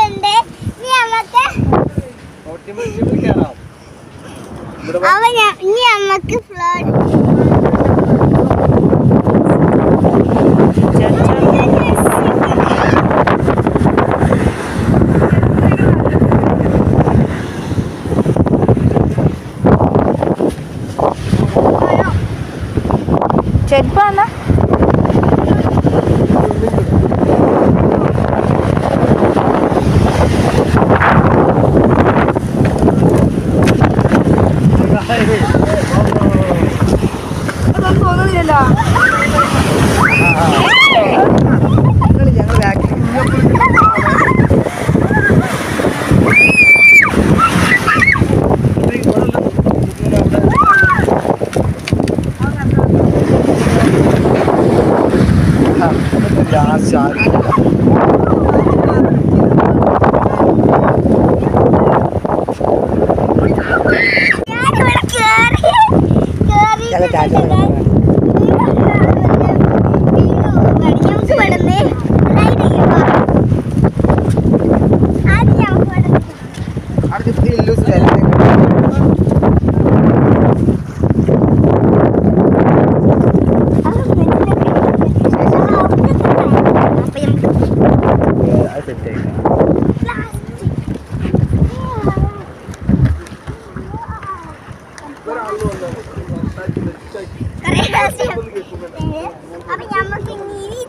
ഇനി നമുക്ക് അവ ഞാൻ ഇനി നമുക്ക് ഫ്ലോർ ചെരുപ്പാന്നാ അതൊന്നും തോന്നുന്നില്ലല്ലോ ഞാനിവിടെ Nó chạy.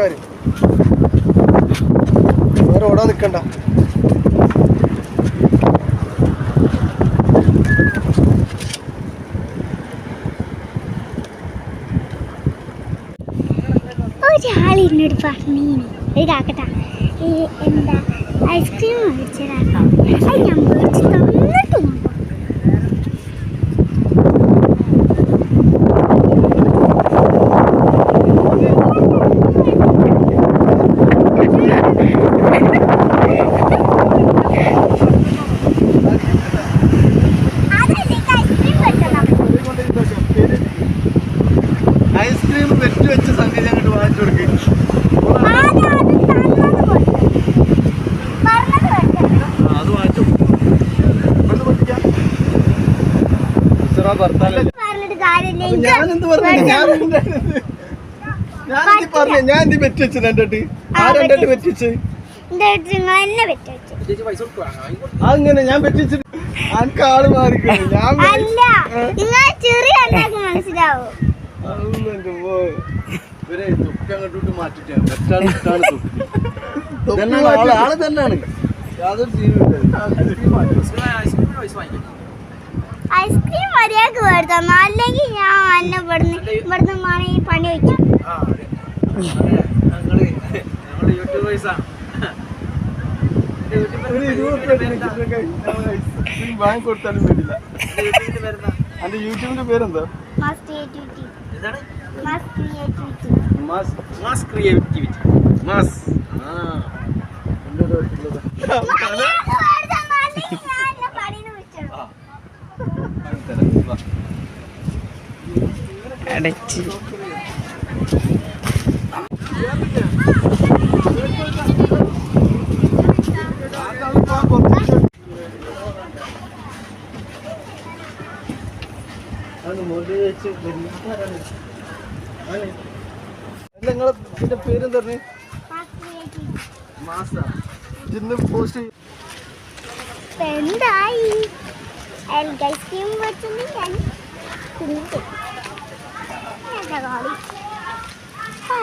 അത് വേറെ ഓടാൻ നിൽക്കണ്ട ഒരാൾ എന്താ? ഐസ്ക്രീം മേടിച്ചതാക്കാം അത് ഞാൻ ഞാൻ പറഞ്ഞു? പറഞ്ഞു? എന്ത് രണ്ടോട്ട്? അങ്ങനെ ഞാൻ പറ്റിച്ചിട്ട് അനക്ക് ആൾ മാറിക്കുന്നു ഞാൻ മനസ്സിലാവും. ഇവരെ തൊപ്പി അങ്ങോട്ട് ആൾ? ആൾ തന്നെയാണ് യാതൊരു ഐസ്ക്രീം മര്യാദയ്ക്ക് വരുത്തണം. അല്ലെങ്കിൽ ഞാൻ എന്നെ ഇവിടുന്ന് ഇവിടുന്ന് മാറി പണി വയ്ക്കാം. യൂട്യൂബിന്റെ പേരെന്താ? Mass creativity mass creativity mass mass creativity mass ആ മര്യാദയ്ക്ക് മേടിത്തന്നു അല്ലെങ്കിൽ ഞാൻ എന്നെ പണിന്ന് വിളിച്ചോളൂ അടച്ച്. നിങ്ങളെ ഇതിന്റെ പേരെന്താ തന്നെ മാസ്. ഇന്ന് പോസ്റ്റ് എന്തായി എനിക്ക് ഐസ്ക്രീം വെച്ചത് ഞാൻ തിന്നിട്ട് എന്താ കളി ആ